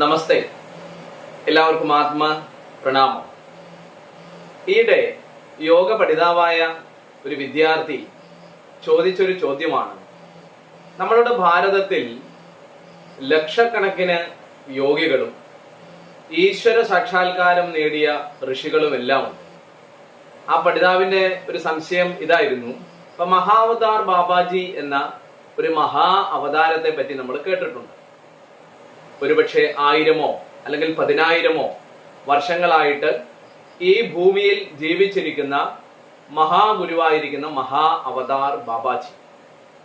നമസ്തേ. എല്ലാവർക്കും ആത്മ പ്രണാമം. ഈയിടെ യോഗ പഠിതാവായ ഒരു വിദ്യാർത്ഥി ചോദിച്ചൊരു ചോദ്യമാണ്. നമ്മളുടെ ഭാരതത്തിൽ ലക്ഷക്കണക്കിന് യോഗികളും ഈശ്വര സാക്ഷാത്കാരം നേടിയ ഋഷികളും എല്ലാം ഉണ്ട്. ആ പഠിതാവിന്റെ ഒരു സംശയം ഇതായിരുന്നു. ഇപ്പൊ മഹാവതാർ ബാബാജി എന്ന ഒരു മഹാ അവതാരത്തെ പറ്റി നമ്മൾ കേട്ടിട്ടുണ്ട്. ഒരുപക്ഷെ ആയിരമോ അല്ലെങ്കിൽ പതിനായിരമോ വർഷങ്ങളായിട്ട് ഈ ഭൂമിയിൽ ജീവിച്ചിരിക്കുന്ന മഹാഗുരുവായിരിക്കുന്ന മഹാ അവതാർ ബാബാജി.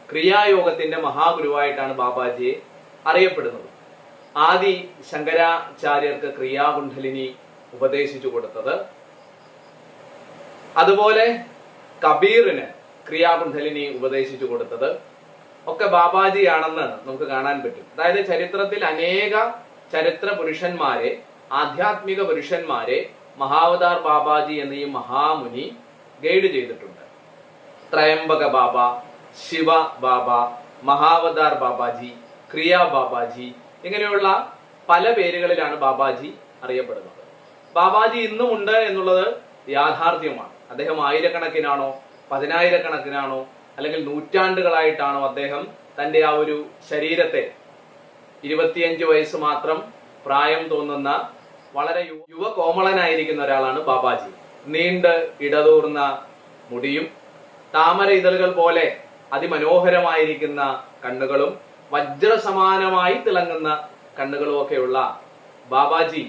ക്രിയായോഗത്തിന്റെ മഹാഗുരുവായിട്ടാണ് ബാബാജിയെ അറിയപ്പെടുന്നത്. ആദി ശങ്കരാചാര്യർക്ക് ക്രിയാകുണ്ഠലിനി ഉപദേശിച്ചു കൊടുത്തത്. അതുപോലെ കബീറിന് ക്രിയാകുണ്ഠലിനി ഉപദേശിച്ചു കൊടുത്തത്. ഒക്കെ ബാബാജിയാണെന്ന് നമുക്ക് കാണാൻ പറ്റും. അതായത് ചരിത്രത്തിൽ അനേക ചരിത്ര പുരുഷന്മാരെ ആധ്യാത്മിക പുരുഷന്മാരെ മഹാവതാർ ബാബാജി എന്ന ഈ മഹാമുനി ഗൈഡ് ചെയ്തിട്ടുണ്ട്. ത്രയംബക ബാബ ശിവ ബാബ മഹാവതാർ ബാബാജി ക്രിയ ബാബാജി ഇങ്ങനെയുള്ള പല പേരുകളിലാണ് ബാബാജി അറിയപ്പെടുന്നത്. ബാബാജി ഇന്നും ഉണ്ട് എന്നുള്ളത് യാഥാർത്ഥ്യമാണ്. അദ്ദേഹം ആയിരക്കണക്കിനാണോ പതിനായിരക്കണക്കിനാണോ അല്ലെങ്കിൽ നൂറ്റാണ്ടുകളായിട്ടാണോ അദ്ദേഹം തന്റെ ആ ഒരു ശരീരത്തെ ഇരുപത്തിയഞ്ച് വയസ്സ് മാത്രം പ്രായം തോന്നുന്ന വളരെ യുവ കോമളനായിരിക്കുന്ന ഒരാളാണ് ബാബാജി. നീണ്ട് ഇടതൂർന്ന മുടിയും താമര ഇതളുകൾ പോലെ അതിമനോഹരമായിരിക്കുന്ന കണ്ണുകളും വജ്രസമാനമായി തിളങ്ങുന്ന കണ്ണുകളും ഒക്കെയുള്ള ബാബാജി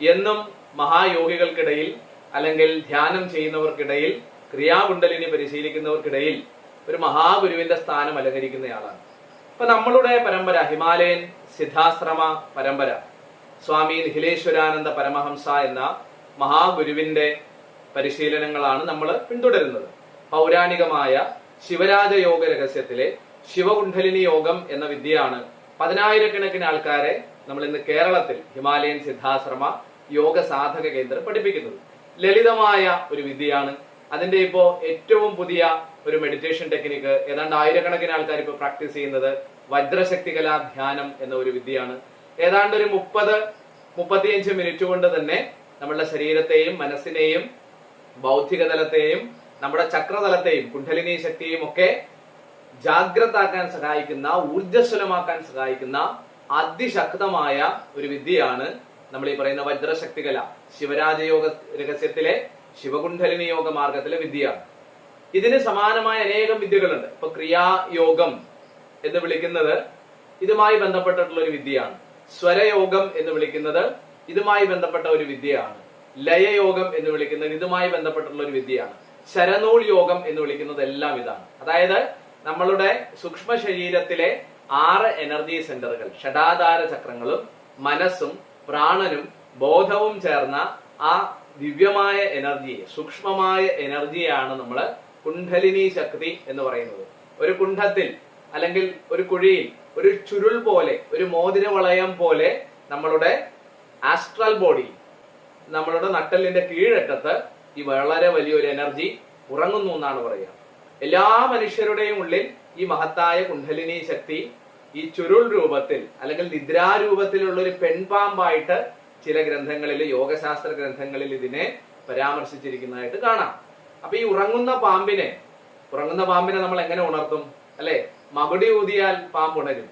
എന്നും മഹായോഗികൾക്കിടയിൽ അല്ലെങ്കിൽ ധ്യാനം ചെയ്യുന്നവർക്കിടയിൽ ക്രിയാകുണ്ടലിനി പരിശീലിക്കുന്നവർക്കിടയിൽ ഒരു മഹാഗുരുവിന്റെ സ്ഥാനം അലങ്കരിക്കുന്നയാളാണ്. അപ്പൊ നമ്മളുടെ പരമ്പര ഹിമാലയൻ സിദ്ധാശ്രമ പരമ്പര സ്വാമി നിഖിലേശ്വരാനന്ദ പരമഹംസ എന്ന മഹാഗുരുവിന്റെ പരിശീലനങ്ങളാണ് നമ്മൾ പിന്തുടരുന്നത്. പൗരാണികമായ ശിവരാജ യോഗ രഹസ്യത്തിലെ ശിവകുണ്ഠലിനി യോഗം എന്ന വിദ്യയാണ് പതിനായിരക്കണക്കിന് ആൾക്കാരെ നമ്മൾ ഇന്ന് കേരളത്തിൽ ഹിമാലയൻ സിദ്ധാശ്രമ യോഗ സാധക കേന്ദ്രം പഠിപ്പിക്കുന്നത്. ലളിതമായ ഒരു വിദ്യയാണ്. അതിന്റെ ഇപ്പോ ഏറ്റവും പുതിയ ഒരു മെഡിറ്റേഷൻ ടെക്നിക്ക് ഏതാണ്ട് ആയിരക്കണക്കിന് ആൾക്കാർ ഇപ്പോൾ പ്രാക്ടീസ് ചെയ്യുന്നത് വജ്രശക്തികലാ ധ്യാനം എന്ന ഒരു വിദ്യയാണ്. ഏതാണ്ട് ഒരു മുപ്പത് മുപ്പത്തിയഞ്ച് മിനിറ്റ് കൊണ്ട് തന്നെ നമ്മളുടെ ശരീരത്തെയും മനസ്സിനെയും ബൗദ്ധിക തലത്തെയും നമ്മുടെ ചക്രതലത്തെയും കുണ്ഠലിനി ശക്തിയും ഒക്കെ ജാഗ്രത ആക്കാൻ സഹായിക്കുന്ന ഊർജസ്വലമാക്കാൻ സഹായിക്കുന്ന അതിശക്തമായ ഒരു വിദ്യയാണ് നമ്മൾ ഈ പറയുന്ന വജ്രശക്തികല. ശിവരാജയോഗ രഹസ്യത്തിലെ ശിവകുണ്ഠലിനി യോഗ മാർഗത്തിലെ വിദ്യയാണ്. ഇതിന് സമാനമായ അനേകം വിദ്യകളുണ്ട്. ഇപ്പൊ ക്രിയായോഗം എന്ന് വിളിക്കുന്നത് ഇതുമായി ബന്ധപ്പെട്ടിട്ടുള്ള ഒരു വിദ്യയാണ്. സ്വരയോഗം എന്ന് വിളിക്കുന്നത് ഇതുമായി ബന്ധപ്പെട്ട ഒരു വിദ്യയാണ്. ലയയോഗം എന്ന് വിളിക്കുന്നത് ഇതുമായി ബന്ധപ്പെട്ടിട്ടുള്ള ഒരു വിദ്യയാണ്. ശരനൂൾ യോഗം എന്ന് വിളിക്കുന്നത് എല്ലാം ഇതാണ്. അതായത് നമ്മളുടെ സൂക്ഷ്മ ശരീരത്തിലെ ആറ് എനർജി സെന്ററുകൾ ഷഡാധാര ചക്രങ്ങളും മനസ്സും പ്രാണനും ബോധവും ചേർന്ന ആ ദിവ്യമായ എനർജിയെ സൂക്ഷ്മമായ എനർജിയാണ് നമ്മൾ കുണ്ഡലിനി ശക്തി എന്ന് പറയുന്നത്. ഒരു കുണ്ഠത്തിൽ അല്ലെങ്കിൽ ഒരു കുഴിയിൽ ഒരു ചുരുൾ പോലെ ഒരു മോതിര വളയം പോലെ നമ്മളുടെ ആസ്ട്രൽ ബോഡി നമ്മളുടെ നട്ടലിന്റെ കീഴറ്റത്ത് ഈ വളരെ വലിയൊരു എനർജി ഉറങ്ങുന്നു എന്നാണ് പറയുക. എല്ലാ മനുഷ്യരുടെയും ഉള്ളിൽ ഈ മഹത്തായ കുണ്ഠലിനി ശക്തി ഈ ചുരുൾ രൂപത്തിൽ അല്ലെങ്കിൽ നിദ്രാരൂപത്തിലുള്ള ഒരു പെൺപാമ്പായിട്ട് ചില ഗ്രന്ഥങ്ങളിൽ യോഗശാസ്ത്ര ഗ്രന്ഥങ്ങളിൽ ഇതിനെ പരാമർശിച്ചിരിക്കുന്നതായിട്ട് കാണാം. അപ്പൊ ഈ ഉറങ്ങുന്ന പാമ്പിനെ ഉറങ്ങുന്ന പാമ്പിനെ നമ്മൾ എങ്ങനെ ഉണർത്തും? അല്ലെ? മകുടി ഊതിയാൽ പാമ്പ് ഉണരും.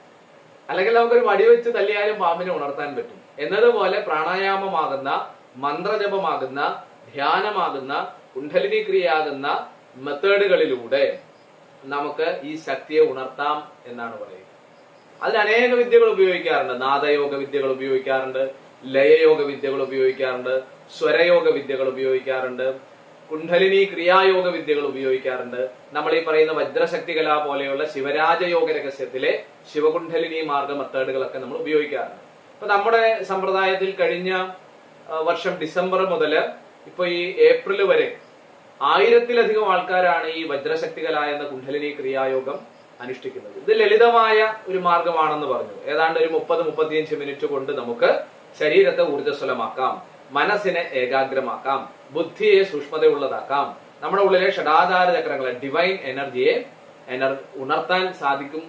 അല്ലെങ്കിൽ നമുക്കൊരു വടി വെച്ച് തല്ലിയാലും പാമ്പിനെ ഉണർത്താൻ പറ്റും. എന്നതുപോലെ പ്രാണായാമമാകുന്ന മന്ത്രജപമാകുന്ന ധ്യാനമാകുന്ന കുണ്ഡലിനി ക്രിയയാകുന്ന മെത്തേഡുകളിലൂടെ നമുക്ക് ഈ ശക്തിയെ ഉണർത്താം എന്നാണ് പറയുന്നത് അതിന് അനേക വിദ്യകൾ ഉപയോഗിക്കാറുണ്ട്. നാദയോഗ വിദ്യകൾ ഉപയോഗിക്കാറുണ്ട് ലയയോഗ വിദ്യകൾ ഉപയോഗിക്കാറുണ്ട് സ്വരയോഗ വിദ്യകൾ ഉപയോഗിക്കാറുണ്ട്. കുണ്ഡലിനി ക്രിയായോഗ വിദ്യകൾ ഉപയോഗിക്കാറുണ്ട്. നമ്മൾ ഈ പറയുന്ന വജ്രശക്തി കല പോലെയുള്ള ശിവരാജയോഗ രഹസ്യത്തിലെ ശിവകുണ്ഠലിനി മാർഗ മെത്തേഡുകളൊക്കെ നമ്മൾ ഉപയോഗിക്കാറുണ്ട്. അപ്പൊ നമ്മുടെ സമ്പ്രദായത്തിൽ കഴിഞ്ഞ വർഷം ഡിസംബർ മുതൽ ഇപ്പൊ ഈ ഏപ്രിൽ വരെ ആയിരത്തിലധികം ആൾക്കാരാണ് ഈ വജ്രശക്തി കല എന്ന കുണ്ഠലിനി ക്രിയായോഗം അനുഷ്ഠിക്കുന്നത്. ഇത് ലളിതമായ ഒരു മാർഗമാണെന്ന് പറഞ്ഞു. ഏതാണ്ട് ഒരു മുപ്പത് മുപ്പത്തിയഞ്ച് മിനിറ്റ് കൊണ്ട് നമുക്ക് ശരീരത്തെ ഊർജസ്വലമാക്കാം. മനസ്സിനെ ഏകാഗ്രമാക്കാം ബുദ്ധിയെ സൂക്ഷ്മതയുള്ളതാക്കാം. നമ്മുടെ ഉള്ളിലെ ഷടാധാര ചക്രങ്ങളെ ഡിവൈൻ എനർജിയെ എനർ ഉണർത്താൻ സാധിക്കും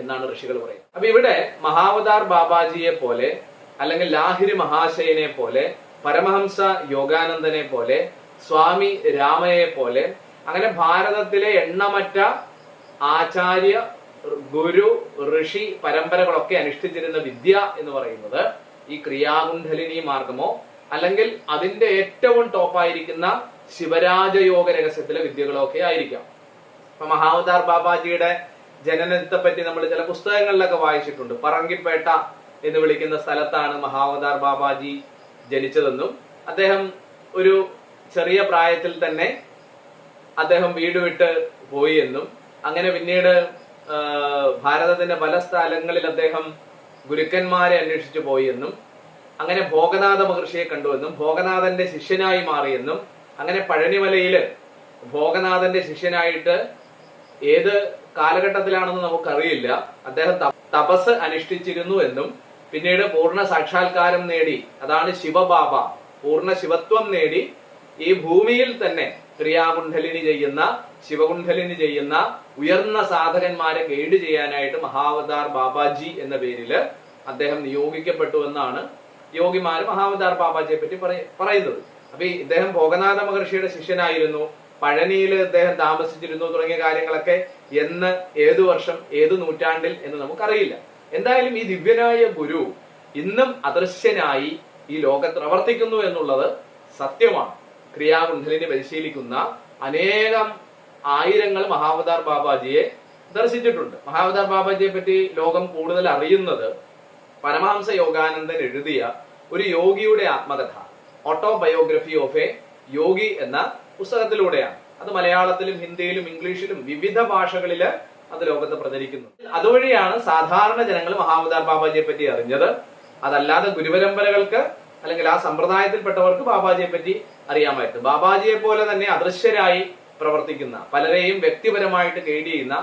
എന്നാണ് ഋഷികൾ പറയുന്നത്. അപ്പൊ ഇവിടെ മഹാവതാർ ബാബാജിയെ പോലെ അല്ലെങ്കിൽ ലാഹിരി മഹാശയനെ പോലെ പരമഹംസ യോഗാനന്ദനെ പോലെ സ്വാമി രാമയെ പോലെ അങ്ങനെ ഭാരതത്തിലെ എണ്ണമറ്റ ആചാര്യ ഗുരു ഋഷി പരമ്പരകളൊക്കെ അനുഷ്ഠിച്ചിരുന്ന വിദ്യ എന്ന് പറയുന്നത് ഈ ക്രിയാകുണ്ഠലിനി മാർഗമോ അല്ലെങ്കിൽ അതിന്റെ ഏറ്റവും ടോപ്പായിരിക്കുന്ന ശിവരാജയോഗ രഹസ്യത്തിലെ വിദ്യകളൊക്കെ ആയിരിക്കാം. ഇപ്പൊ മഹാവതാർ ബാബാജിയുടെ ജനനത്തെ പറ്റി നമ്മൾ ചില പുസ്തകങ്ങളിലൊക്കെ വായിച്ചിട്ടുണ്ട്. പറങ്കിപ്പേട്ട എന്ന് വിളിക്കുന്ന സ്ഥലത്താണ് മഹാവതാർ ബാബാജി ജനിച്ചതെന്നും അദ്ദേഹം ഒരു ചെറിയ പ്രായത്തിൽ തന്നെ അദ്ദേഹം വീട് വിട്ട് പോയി എന്നും അങ്ങനെ പിന്നീട് ഭാരതത്തിന്റെ പല സ്ഥലങ്ങളിൽ അദ്ദേഹം ഗുരുക്കന്മാരെ അന്വേഷിച്ചു പോയി എന്നും അങ്ങനെ ഭോഗനാഥ മഹർഷിയെ കണ്ടുവെന്നും ഭോഗനാഥന്റെ ശിഷ്യനായി മാറിയെന്നും അങ്ങനെ പഴനിമലയിൽ ഭോഗനാഥന്റെ ശിഷ്യനായിട്ട് ഏത് കാലഘട്ടത്തിലാണെന്ന് നമുക്കറിയില്ല. അദ്ദേഹം തപസ് അനുഷ്ഠിച്ചിരുന്നു എന്നും പിന്നീട് പൂർണ സാക്ഷാത്കാരം നേടി. അതാണ് ശിവബാബ. പൂർണ ശിവത്വം നേടി. ഈ ഭൂമിയിൽ തന്നെ ക്രിയാകുണ്ഠലിനി ചെയ്യുന്ന ശിവകുണ്ഠലിനി ചെയ്യുന്ന ഉയർന്ന സാധകന്മാരെ ഗൈഡ് ചെയ്യാനായിട്ട് മഹാവതാർ ബാബാജി എന്ന പേരിൽ അദ്ദേഹം നിയോഗിക്കപ്പെട്ടു എന്നാണ് യോഗിമാര് മഹാവതാർ ബാബാജിയെ പറ്റി പറയ- പറയുന്നത്. അപ്പൊ ഇദ്ദേഹം ഭോഗനാഥ മഹർഷിയുടെ ശിഷ്യനായിരുന്നു. പഴനിയിൽ ഇദ്ദേഹം താമസിച്ചിരുന്നു തുടങ്ങിയ കാര്യങ്ങളൊക്കെ എന്ന് ഏതു വർഷം ഏതു നൂറ്റാണ്ടിൽ എന്ന് നമുക്കറിയില്ല. എന്തായാലും ഈ ദിവ്യനായ ഗുരു ഇന്നും അദൃശ്യനായി ഈ ലോകത്ത് പ്രവർത്തിക്കുന്നു എന്നുള്ളത് സത്യമാണ്. ക്രിയാകുണ്ഠലിനെ പരിശീലിക്കുന്ന അനേകം ആയിരങ്ങൾ മഹാവതാർ ബാബാജിയെ ദർശിച്ചിട്ടുണ്ട്. മഹാവതാർ ബാബാജിയെ പറ്റി ലോകം കൂടുതൽ അറിയുന്നത് പരമഹംസ യോഗാനന്ദൻ എഴുതിയ ഒരു യോഗിയുടെ ആത്മകഥ ഓട്ടോബയോഗ്രഫി ഓഫ് എ യോഗി എന്ന പുസ്തകത്തിലൂടെയാണ്. അത് മലയാളത്തിലും ഹിന്ദിയിലും ഇംഗ്ലീഷിലും വിവിധ ഭാഷകളിൽ അത് ലോകത്ത് പ്രചരിക്കുന്നു. അതുവഴിയാണ് സാധാരണ ജനങ്ങൾ മഹാവതാർ ബാബാജിയെ പറ്റി അറിഞ്ഞത്. അതല്ലാതെ ഗുരുപരമ്പരകൾക്ക് അല്ലെങ്കിൽ ആ സമ്പ്രദായത്തിൽപ്പെട്ടവർക്ക് ബാബാജിയെ പറ്റി അറിയാമായിരുന്നു. ബാബാജിയെ പോലെ തന്നെ അദൃശ്യരായി പ്രവർത്തിക്കുന്ന പലരെയും വ്യക്തിപരമായിട്ട് ചെയ്യുന്ന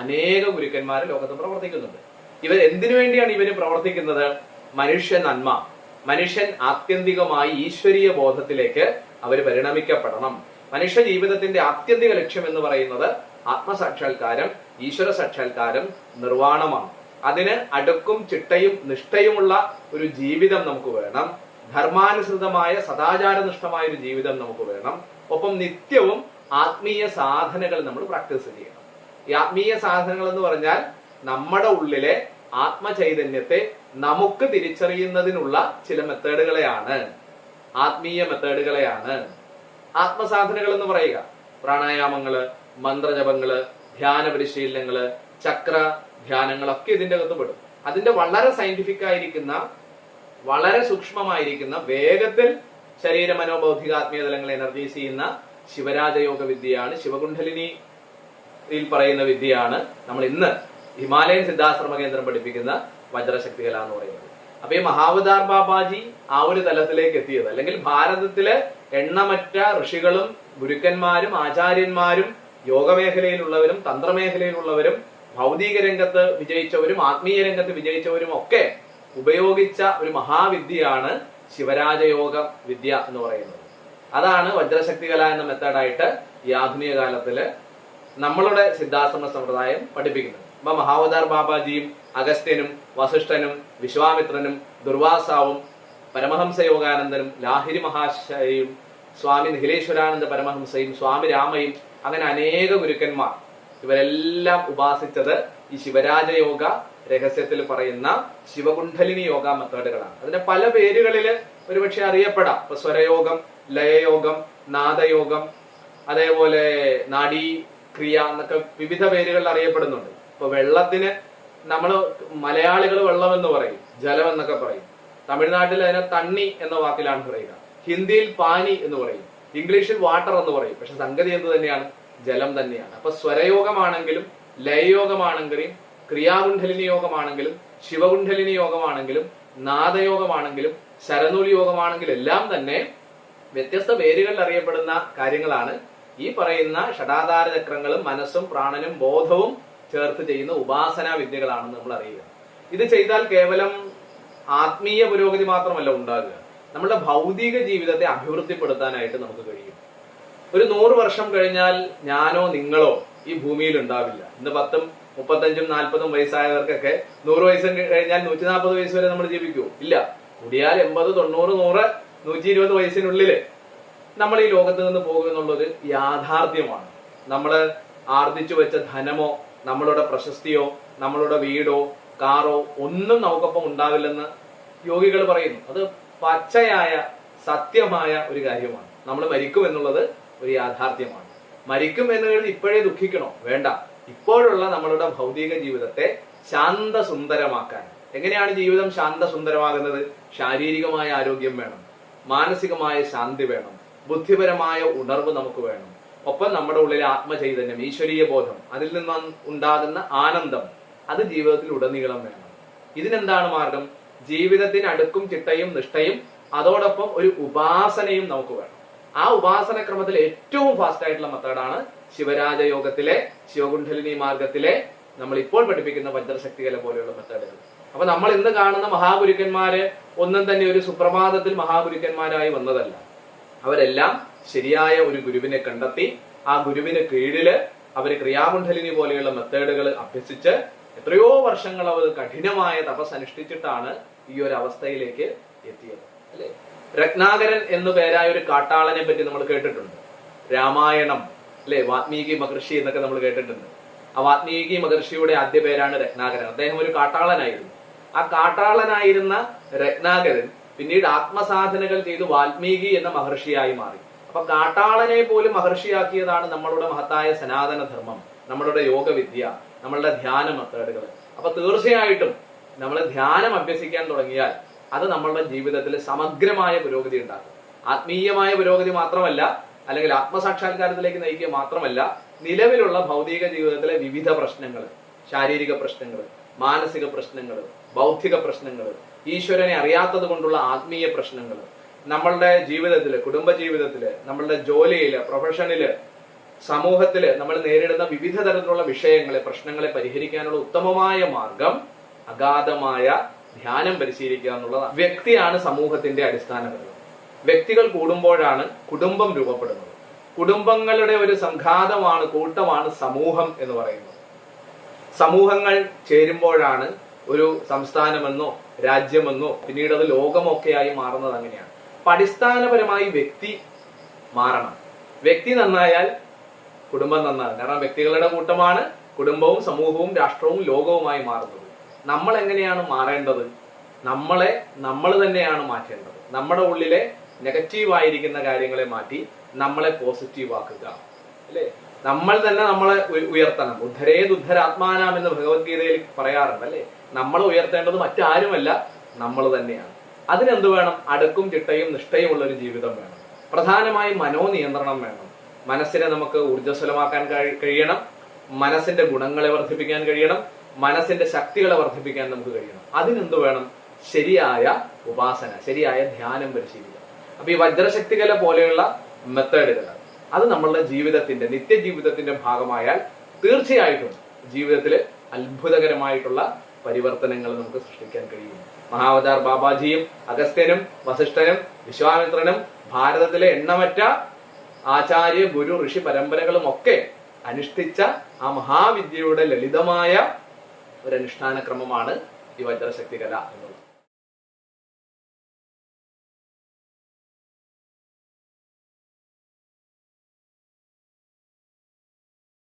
അനേക ഗുരുക്കന്മാർ ലോകത്ത് പ്രവർത്തിക്കുന്നുണ്ട്. ഇവർ എന്തിനു വേണ്ടിയാണ് ഇവർ പ്രവർത്തിക്കുന്നത്? മനുഷ്യ നന്മ. മനുഷ്യൻ ആത്യന്തികമായി ഈശ്വരീയ ബോധത്തിലേക്ക് അവർ പരിണമിക്കപ്പെടണം. മനുഷ്യ ജീവിതത്തിന്റെ ആത്യന്തിക ലക്ഷ്യം എന്ന് പറയുന്നത് ആത്മസാക്ഷാത്കാരം ഈശ്വര സാക്ഷാത്കാരം നിർവാണമാണ് അതിന് അടുക്കും ചിട്ടയും നിഷ്ഠയുമുള്ള ഒരു ജീവിതം നമുക്ക് വേണം. ധർമാനുസൃതമായ സദാചാരനിഷ്ഠമായ ഒരു ജീവിതം നമുക്ക് വേണം. ഒപ്പം നിത്യവും ആത്മീയ സാധനകൾ നമ്മൾ പ്രാക്ടീസ് ചെയ്യണം. ഈ ആത്മീയ സാധനങ്ങൾ എന്ന് പറഞ്ഞാൽ നമ്മുടെ ഉള്ളിലെ ആത്മചൈതന്യത്തെ നമുക്ക് തിരിച്ചറിയുന്നതിനുള്ള ചില മെത്തേഡുകളെയാണ്. ആത്മീയ മെത്തേഡുകളെയാണ്. ആത്മസാധനകൾ എന്ന് പറയുക. പ്രാണായാമങ്ങൾ മന്ത്രജപങ്ങൾ ധ്യാന പരിശീലനങ്ങൾ ചക്ര ധ്യാനങ്ങളൊക്കെ ഇതിന്റെ അകത്ത് പെടും. അതിന്റെ വളരെ സയന്റിഫിക് ആയിരിക്കുന്ന വളരെ സൂക്ഷ്മമായിരിക്കുന്ന വേഗത്തിൽ ശരീര മനോബൗദ്ധിക ആത്മീയ തലങ്ങളെ എനർജൈസ് ചെയ്യുന്ന ശിവരാജയോഗ വിദ്യയാണ് ശിവകുണ്ഠലിനിയിൽ പറയുന്ന വിദ്യയാണ് നമ്മൾ ഇന്ന് ഹിമാലയൻ സിദ്ധാശ്രമ കേന്ദ്രം പഠിപ്പിക്കുന്ന വജ്രശക്തികല എന്ന് പറയുന്നത്. അപ്പൊ ഈ മഹാവതാർ ബാബാജി ആ ഒരു തലത്തിലേക്ക് എത്തിയത്. അല്ലെങ്കിൽ ഭാരതത്തിലെ എണ്ണമറ്റ ഋഷികളും ഗുരുക്കന്മാരും ആചാര്യന്മാരും യോഗമേഖലയിലുള്ളവരും തന്ത്രമേഖലയിലുള്ളവരും ഭൗതിക രംഗത്ത് വിജയിച്ചവരും ആത്മീയ രംഗത്ത് വിജയിച്ചവരും ഒക്കെ ഉപയോഗിച്ച ഒരു മഹാവിദ്യയാണ് ശിവരാജയോഗ വിദ്യ എന്ന് പറയുന്നത്. അതാണ് വജ്രശക്തി കല എന്ന മെത്തേഡായിട്ട് ഈ ആധുനിക കാലത്തിൽ നമ്മളുടെ സിദ്ധാശ്രമ സമ്പ്രദായം പഠിപ്പിക്കുന്നത്. അപ്പൊ മഹാവതാർ ബാബാജിയും അഗസ്ത്യനും വസിഷ്ഠനും വിശ്വാമിത്രനും ദുർവാസാവും പരമഹംസ യോഗാനന്ദനും ലാഹിരി മഹാശയും സ്വാമി നിഖിലേശ്വരാനന്ദ പരമഹംസയും സ്വാമി രാമയും അങ്ങനെ അനേക ഗുരുക്കന്മാർ. ഇവരെല്ലാം ഉപാസിച്ചത് ഈ ശിവരാജ യോഗ രഹസ്യത്തിൽ പറയുന്ന ശിവകുണ്ഠലിനി യോഗ മെത്തേഡുകളാണ്. അതിന്റെ പല പേരുകളിൽ ഒരുപക്ഷെ അറിയപ്പെടാം. ഇപ്പൊ സ്വരയോഗം ലയയോഗം നാദയോഗം അതേപോലെ നാഡീ ക്രിയ എന്നൊക്കെ വിവിധ പേരുകളിൽ അറിയപ്പെടുന്നുണ്ട്. ഇപ്പൊ വെള്ളത്തിന് നമ്മൾ മലയാളികൾ വെള്ളം എന്ന് പറയും ജലം എന്നൊക്കെ പറയും. തമിഴ്നാട്ടിൽ അതിനെ തണ്ണി എന്ന വാക്കിലാണ് പറയുക. ഹിന്ദിയിൽ പാനി എന്ന് പറയും. ഇംഗ്ലീഷിൽ വാട്ടർ എന്ന് പറയും. പക്ഷെ സംഗതി എന്ത് തന്നെയാണ്? ജലം തന്നെയാണ്. അപ്പൊ സ്വരയോഗമാണെങ്കിലും ലയയോഗമാണെങ്കിലും ക്രിയാകുണ്ഠലിനി യോഗമാണെങ്കിലും ശിവകുണ്ഠലിനി യോഗമാണെങ്കിലും നാദയോഗമാണെങ്കിലും ശരനൂൽ യോഗമാണെങ്കിലും എല്ലാം തന്നെ വ്യത്യസ്ത പേരുകളിൽ അറിയപ്പെടുന്ന കാര്യങ്ങളാണ് ഈ പറയുന്ന ഷടാധാര ചക്രങ്ങളും മനസ്സും പ്രാണനും ബോധവും ചേർത്ത് ചെയ്യുന്ന ഉപാസനാ വിദ്യകളാണെന്ന് നമ്മൾ അറിയുക. ഇത് ചെയ്താൽ കേവലം ആത്മീയ പുരോഗതി മാത്രമല്ല ഉണ്ടാകുക. നമ്മുടെ ഭൗതിക ജീവിതത്തെ അഭിവൃദ്ധിപ്പെടുത്താനായിട്ട് നമുക്ക് കഴിയും. ഒരു നൂറ് വർഷം കഴിഞ്ഞാൽ ഞാനോ നിങ്ങളോ ഈ ഭൂമിയിൽ ഉണ്ടാവില്ല. ഇന്ന് പത്തും മുപ്പത്തഞ്ചും നാൽപ്പതും വയസ്സായവർക്കൊക്കെ നൂറ് വയസ്സ് കഴിഞ്ഞാൽ നൂറ്റി നാൽപ്പത് വയസ്സ് വരെ നമ്മൾ ജീവിക്കൂ. ഇല്ല. കൂടിയാൽ എൺപത് തൊണ്ണൂറ് നൂറ് നൂറ്റി ഇരുപത് വയസ്സിനുള്ളിൽ നമ്മൾ ഈ ലോകത്ത് നിന്ന് പോകുമെന്നുള്ളത് യാഥാർത്ഥ്യമാണ്. നമ്മൾ ആർജിച്ചു വെച്ച ധനമോ നമ്മളുടെ പ്രശസ്തിയോ നമ്മളുടെ വീടോ കാറോ ഒന്നും നമുക്കൊപ്പം ഉണ്ടാവില്ലെന്ന് യോഗികൾ പറയുന്നു. അത് പച്ചയായ സത്യമായ ഒരു കാര്യമാണ്. നമ്മൾ മരിക്കും എന്നുള്ളത് ഒരു യാഥാർത്ഥ്യമാണ്. മരിക്കും എന്ന് കരുതി ഇപ്പോഴേ ദുഃഖിക്കണോ? വേണ്ട. ഇപ്പോഴുള്ള നമ്മളുടെ ഭൗതിക ജീവിതത്തെ ശാന്തസുന്ദരമാക്കാൻ. എങ്ങനെയാണ് ജീവിതം ശാന്തസുന്ദരമാകുന്നത്? ശാരീരികമായ ആരോഗ്യം വേണം. മാനസികമായ ശാന്തി വേണം. ബുദ്ധിപരമായ ഉണർവ് നമുക്ക് വേണം. ഒപ്പം നമ്മുടെ ഉള്ളിലെ ആത്മചൈതന്യം ഈശ്വരീയ ബോധം അതിൽ നിന്ന് ഉണ്ടാകുന്ന ആനന്ദം അത് ജീവിതത്തിൽ ഉടനീളം വേണം. ഇതിനെന്താണ് മാർഗം? ജീവിതത്തിന് അടുക്കും ചിട്ടയും നിഷ്ഠയും അതോടൊപ്പം ഒരു ഉപാസനയും നമുക്ക് വേണം. ആ ഉപാസന ക്രമത്തിൽ ഏറ്റവും ഫാസ്റ്റ് ആയിട്ടുള്ള മെത്തേഡാണ് ശിവരാജ യോഗത്തിലെ ശിവകുണ്ഡലിനി മാർഗത്തിലെ നമ്മൾ ഇപ്പോൾ പഠിപ്പിക്കുന്ന വജ്രശക്തികല പോലെയുള്ള മെത്തേഡുകൾ. അപ്പൊ നമ്മൾ ഇന്ന് കാണുന്ന മഹാഗുരുക്കന്മാര് ഒന്നും തന്നെ ഒരു സുപ്രഭാതത്തിൽ മഹാഗുരുക്കന്മാരായി വന്നതല്ല. അവരെല്ലാം ശരിയായ ഒരു ഗുരുവിനെ കണ്ടെത്തി ആ ഗുരുവിന് കീഴിൽ അവർ ക്രിയാമുണ്ഡലിനി പോലെയുള്ള മെത്തേഡുകൾ അഭ്യസിച്ച് എത്രയോ വർഷങ്ങൾ അവർ കഠിനമായ തപസ് അനുഷ്ഠിച്ചിട്ടാണ് ഈ ഒരു അവസ്ഥയിലേക്ക് എത്തിയത്. അല്ലെ? രത്നാകരൻ എന്നു പേരായ ഒരു കാട്ടാളനെ പറ്റി നമ്മൾ കേട്ടിട്ടുണ്ട്. രാമായണം അല്ലെ? വാത്മീകി മഹർഷി എന്നൊക്കെ നമ്മൾ കേട്ടിട്ടുണ്ട്. ആ വാത്മീകി മഹർഷിയുടെ ആദ്യ പേരാണ് രത്നാകരൻ. അദ്ദേഹം ഒരു കാട്ടാളനായിരുന്നു. ആ കാട്ടാളനായിരുന്ന രത്നാകരൻ പിന്നീട് ആത്മസാധനകൾ ചെയ്ത് വാൽമീകി എന്ന മഹർഷിയായി മാറി. അപ്പൊ കാട്ടാളനെ പോലും മഹർഷിയാക്കിയതാണ് നമ്മളുടെ മഹത്തായ സനാതന ധർമ്മം നമ്മളുടെ യോഗവിദ്യ നമ്മളുടെ ധ്യാന മെത്തേഡുകൾ അപ്പൊ തീർച്ചയായിട്ടും നമ്മൾ ധ്യാനം അഭ്യസിക്കാൻ തുടങ്ങിയാൽ അത് നമ്മളുടെ ജീവിതത്തിൽ സമഗ്രമായ പുരോഗതി ഉണ്ടാക്കും. ആത്മീയമായ പുരോഗതി മാത്രമല്ല അല്ലെങ്കിൽ ആത്മസാക്ഷാത്കാരത്തിലേക്ക് നയിക്കുക മാത്രമല്ല നിലവിലുള്ള ഭൗതിക ജീവിതത്തിലെ വിവിധ പ്രശ്നങ്ങൾ ശാരീരിക പ്രശ്നങ്ങൾ മാനസിക പ്രശ്നങ്ങൾ ബൗദ്ധിക പ്രശ്നങ്ങൾ ഈശ്വരനെ അറിയാത്തത് കൊണ്ടുള്ള ആത്മീയ പ്രശ്നങ്ങൾ നമ്മളുടെ ജീവിതത്തിൽ കുടുംബ ജീവിതത്തിൽ നമ്മളുടെ ജോലിയിൽ പ്രൊഫഷനിൽ സമൂഹത്തിൽ നമ്മൾ നേരിടുന്ന വിവിധ തരത്തിലുള്ള വിഷയങ്ങളെ പ്രശ്നങ്ങളെ പരിഹരിക്കാനുള്ള ഉത്തമമായ മാർഗം അഗാധമായ ധ്യാനം പരിശീലിക്കുക എന്നുള്ളതാണ്. വ്യക്തിയാണ് സമൂഹത്തിന്റെ അടിസ്ഥാന വ്യക്തികൾ കൂടുമ്പോഴാണ് കുടുംബം രൂപപ്പെടുന്നത്. കുടുംബങ്ങളുടെ ഒരു സംഘാതമാണ് കൂട്ടമാണ് സമൂഹം എന്ന് പറയുന്നത്. സമൂഹങ്ങൾ ചേരുമ്പോഴാണ് ഒരു സംസ്ഥാനമെന്നോ രാജ്യമെന്നോ പിന്നീട് അത് ലോകമൊക്കെയായി മാറുന്നത് അങ്ങനെയാണ്. അടിസ്ഥാനപരമായി വ്യക്തി മാറണം. വ്യക്തി നന്നായാൽ കുടുംബം നന്നാകും. കാരണം വ്യക്തികളുടെ കൂട്ടമാണ് കുടുംബവും സമൂഹവും രാഷ്ട്രവും ലോകവുമായി മാറുന്നത്. നമ്മൾ എങ്ങനെയാണ് മാറേണ്ടത്? നമ്മളെ നമ്മൾ തന്നെയാണ് മാറ്റേണ്ടത്. നമ്മുടെ ഉള്ളിലെ നെഗറ്റീവ് ആയിരിക്കുന്ന കാര്യങ്ങളെ മാറ്റി നമ്മളെ പോസിറ്റീവ് ആക്കുക. അല്ലേ? നമ്മൾ തന്നെ നമ്മളെ ഉയർത്തണം. ഉദ്ധരേ ദുദ്ധരാത്മാനാം എന്ന് ഭഗവത്ഗീതയിൽ പറയാറുണ്ട് അല്ലേ? നമ്മൾ ഉയർത്തേണ്ടത് മറ്റാരുമല്ല നമ്മൾ തന്നെയാണ്. അതിനെന്ത് വേണം? അടുക്കും ചിട്ടയും നിഷ്ഠയും ഉള്ള ഒരു ജീവിതം വേണം. പ്രധാനമായും മനോനിയന്ത്രണം വേണം. മനസ്സിനെ നമുക്ക് ഊർജസ്വലമാക്കാൻ കഴിയണം. മനസ്സിന്റെ ഗുണങ്ങളെ വർദ്ധിപ്പിക്കാൻ കഴിയണം. മനസ്സിന്റെ ശക്തികളെ വർദ്ധിപ്പിക്കാൻ നമുക്ക് കഴിയണം. അതിനെന്ത് വേണം? ശരിയായ ഉപാസന ശരിയായ ധ്യാനം പരിശീലിക്കുക അപ്പൊ ഈ വജ്രശക്തികളെ പോലെയുള്ള മെത്തേഡുകൾ അത് നമ്മളുടെ ജീവിതത്തിന്റെ നിത്യജീവിതത്തിന്റെ ഭാഗമായാൽ തീർച്ചയായിട്ടും ജീവിതത്തിൽ അത്ഭുതകരമായിട്ടുള്ള പരിവർത്തനങ്ങൾ നമുക്ക് സൃഷ്ടിക്കാൻ കഴിയും. മഹാവതാർ ബാബാജിയും അഗസ്ത്യനും വസിഷ്ഠനും വിശ്വാമിത്രനും ഭാരതത്തിലെ എണ്ണമറ്റ ആചാര്യ ഗുരു ഋഷി പരമ്പരകളും ഒക്കെ അനുഷ്ഠിച്ച ആ മഹാവിദ്യയുടെ ലളിതമായ ഒരു അനുഷ്ഠാന ക്രമമാണ് ഈ വജ്രശക്തി കല എന്ന്